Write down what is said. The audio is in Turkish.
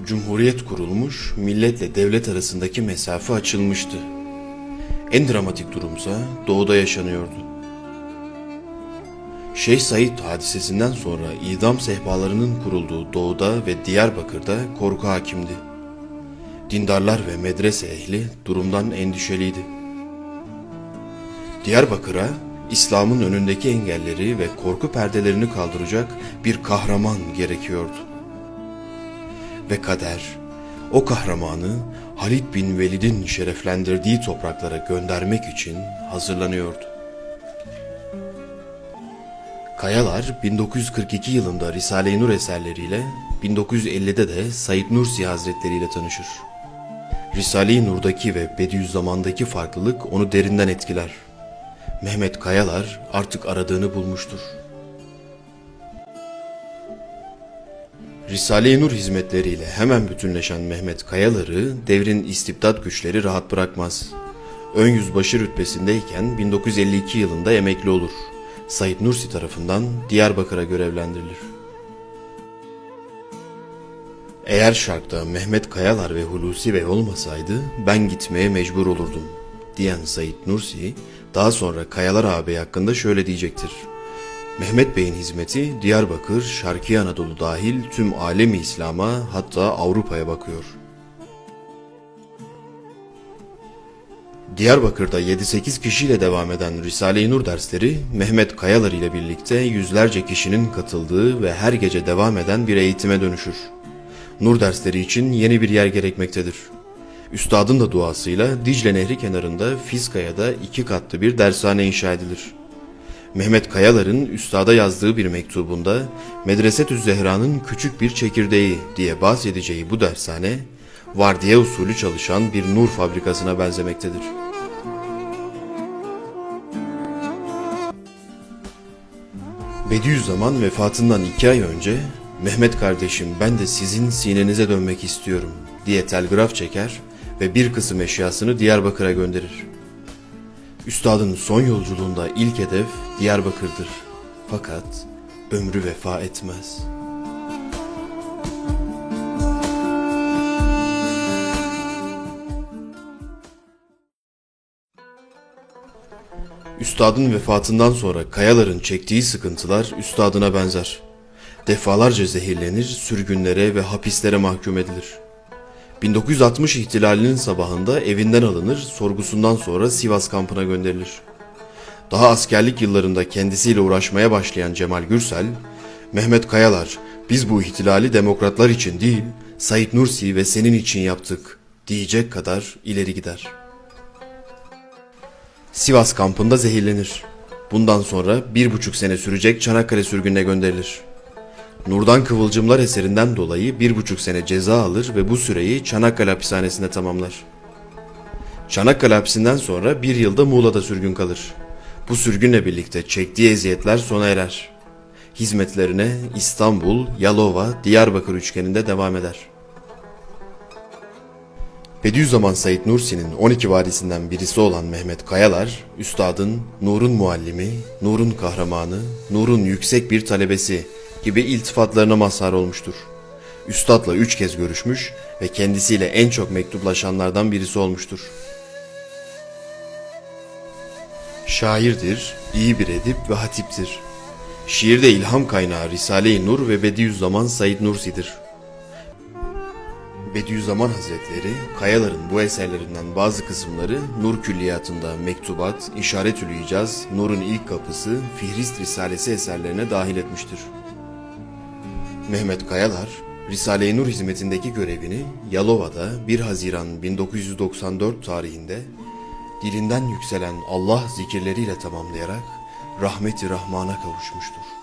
Cumhuriyet kurulmuş, milletle devlet arasındaki mesafe açılmıştı. En dramatik durumsa doğuda yaşanıyordu. Şeyh Said hadisesinden sonra idam sehpalarının kurulduğu doğuda ve Diyarbakır'da korku hakimdi. Dindarlar ve medrese ehli durumdan endişeliydi. Diyarbakır'a İslam'ın önündeki engelleri ve korku perdelerini kaldıracak bir kahraman gerekiyordu. Ve kader o kahramanı Halid bin Velid'in şereflendirdiği topraklara göndermek için hazırlanıyordu. Kayalar 1942 yılında Risale-i Nur eserleriyle 1950'de de Said Nursi Hazretleri ile tanışır. Risale-i Nur'daki ve Bediüzzaman'daki farklılık onu derinden etkiler. Mehmet Kayalar artık aradığını bulmuştur. Risale-i Nur hizmetleriyle hemen bütünleşen Mehmet Kayalar'ı devrin istibdat güçleri rahat bırakmaz. Ön yüzbaşı rütbesindeyken 1952 yılında emekli olur. Said Nursi tarafından Diyarbakır'a görevlendirilir. Eğer şarkta Mehmet Kayalar ve Hulusi Bey olmasaydı ben gitmeye mecbur olurdum diyen Said Nursi daha sonra Kayalar ağabey hakkında şöyle diyecektir. Mehmet Bey'in hizmeti Diyarbakır, Şarkı Anadolu dahil tüm alemi İslam'a hatta Avrupa'ya bakıyor. Diyarbakır'da 7-8 kişiyle devam eden Risale-i Nur dersleri Mehmet Kayalar ile birlikte yüzlerce kişinin katıldığı ve her gece devam eden bir eğitime dönüşür. Nur dersleri için yeni bir yer gerekmektedir. Üstadın da duasıyla Dicle Nehri kenarında Fizkaya'da iki katlı bir dershane inşa edilir. Mehmet Kayalar'ın üstada yazdığı bir mektubunda Medresetü Zehra'nın küçük bir çekirdeği diye bahsedeceği bu dershane, vardiya usulü çalışan bir nur fabrikasına benzemektedir. Bediüzzaman vefatından iki ay önce Mehmet kardeşim ben de sizin sinenize dönmek istiyorum diye telgraf çeker ve bir kısım eşyasını Diyarbakır'a gönderir. Üstadın son yolculuğunda ilk hedef Diyarbakır'dır. Fakat ömrü vefa etmez. Üstadın vefatından sonra kayaların çektiği sıkıntılar üstadına benzer. Defalarca zehirlenir, sürgünlere ve hapislere mahkum edilir. 1960 ihtilalinin sabahında evinden alınır, sorgusundan sonra Sivas kampına gönderilir. Daha askerlik yıllarında kendisiyle uğraşmaya başlayan Cemal Gürsel, Mehmet Kayalar, biz bu ihtilali demokratlar için değil, Said Nursi ve senin için yaptık diyecek kadar ileri gider. Sivas kampında zehirlenir. Bundan sonra bir buçuk sene sürecek Çanakkale sürgününe gönderilir. Nurdan Kıvılcımlar eserinden dolayı bir buçuk sene ceza alır ve bu süreyi Çanakkale hapishanesinde tamamlar. Çanakkale hapisinden sonra bir yılda Muğla'da sürgün kalır. Bu sürgünle birlikte çektiği eziyetler sona erer. Hizmetlerine İstanbul, Yalova, Diyarbakır üçgeninde devam eder. Bediüzzaman Said Nursi'nin 12 vadisinden birisi olan Mehmet Kayalar, Üstadın Nur'un muallimi, Nur'un kahramanı, Nur'un yüksek bir talebesi gibi iltifatlarına mazhar olmuştur. Üstadla üç kez görüşmüş ve kendisiyle en çok mektuplaşanlardan birisi olmuştur. Şairdir, iyi bir edip ve hatiptir. Şiirde ilham kaynağı Risale-i Nur ve Bediüzzaman Said Nursi'dir. Bediüzzaman Hazretleri, Kayalar'ın bu eserlerinden bazı kısımları Nur Külliyatı'nda Mektubat, İşaretül İcaz, Nur'un ilk kapısı, Fihrist Risalesi eserlerine dahil etmiştir. Mehmet Kayalar, Risale-i Nur hizmetindeki görevini Yalova'da 1 Haziran 1994 tarihinde dilinden yükselen Allah zikirleriyle tamamlayarak rahmeti Rahman'a kavuşmuştur.